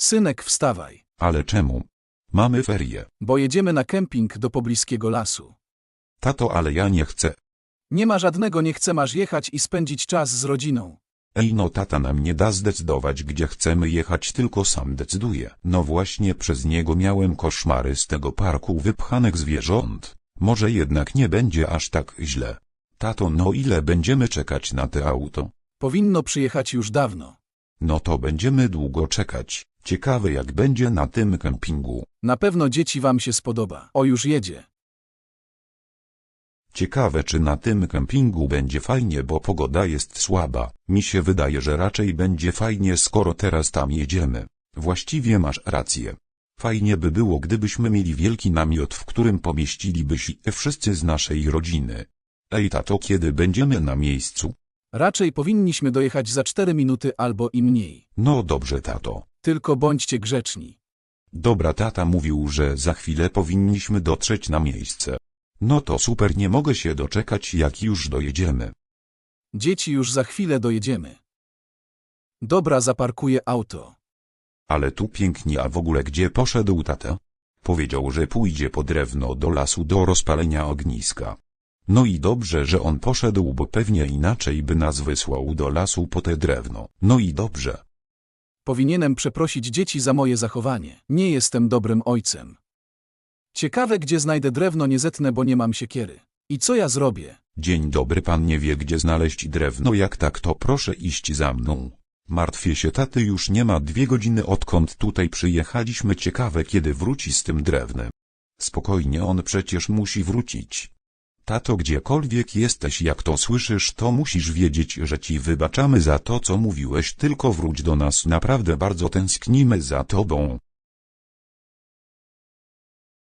Synek, wstawaj, Ale czemu? Mamy ferie. bo jedziemy na kemping do pobliskiego lasu. Tato, ale ja nie chcę. Nie ma żadnego nie chcę masz jechać i spędzić czas z rodziną. Ej no tata nam nie da zdecydować gdzie chcemy jechać tylko sam decyduje. No właśnie przez niego miałem koszmary z tego parku wypchanych zwierząt. Może jednak nie będzie aż tak źle. Tato no ile będziemy czekać na te auto? Powinno przyjechać już dawno. No to będziemy długo czekać. Ciekawe jak będzie na tym kempingu. Na pewno dzieci wam się spodoba. O już jedzie. Ciekawe czy na tym kempingu będzie fajnie, bo pogoda jest słaba. Mi się wydaje, że raczej będzie fajnie, skoro teraz tam jedziemy. Właściwie masz rację. Fajnie by było, gdybyśmy mieli wielki namiot, w którym pomieściliby się wszyscy z naszej rodziny. Ej tato, kiedy będziemy na miejscu? Raczej powinniśmy dojechać za cztery minuty albo i mniej. No dobrze tato. Tylko bądźcie grzeczni. Dobra tata mówił, że za chwilę powinniśmy dotrzeć na miejsce. No to super, nie mogę się doczekać jak już dojedziemy. Dzieci już za chwilę dojedziemy. Dobra, zaparkuję auto. Ale tu pięknie, a w ogóle gdzie poszedł tata? Powiedział, że pójdzie po drewno do lasu do rozpalenia ogniska. No i dobrze, że on poszedł, bo pewnie inaczej by nas wysłał do lasu po te drewno. No i dobrze. Powinienem przeprosić dzieci za moje zachowanie. Nie jestem dobrym ojcem. Ciekawe, gdzie znajdę drewno, nie zetnę, bo nie mam siekiery. I co ja zrobię? Dzień dobry, pan nie wie gdzie znaleźć drewno, jak tak to proszę iść za mną. Martwię się taty już nie ma dwie godziny odkąd tutaj przyjechaliśmy, ciekawe kiedy wróci z tym drewnem. Spokojnie, on przecież musi wrócić. Tato, gdziekolwiek jesteś, jak to słyszysz, to musisz wiedzieć, że ci wybaczamy za to, co mówiłeś, tylko wróć do nas, naprawdę bardzo tęsknimy za tobą.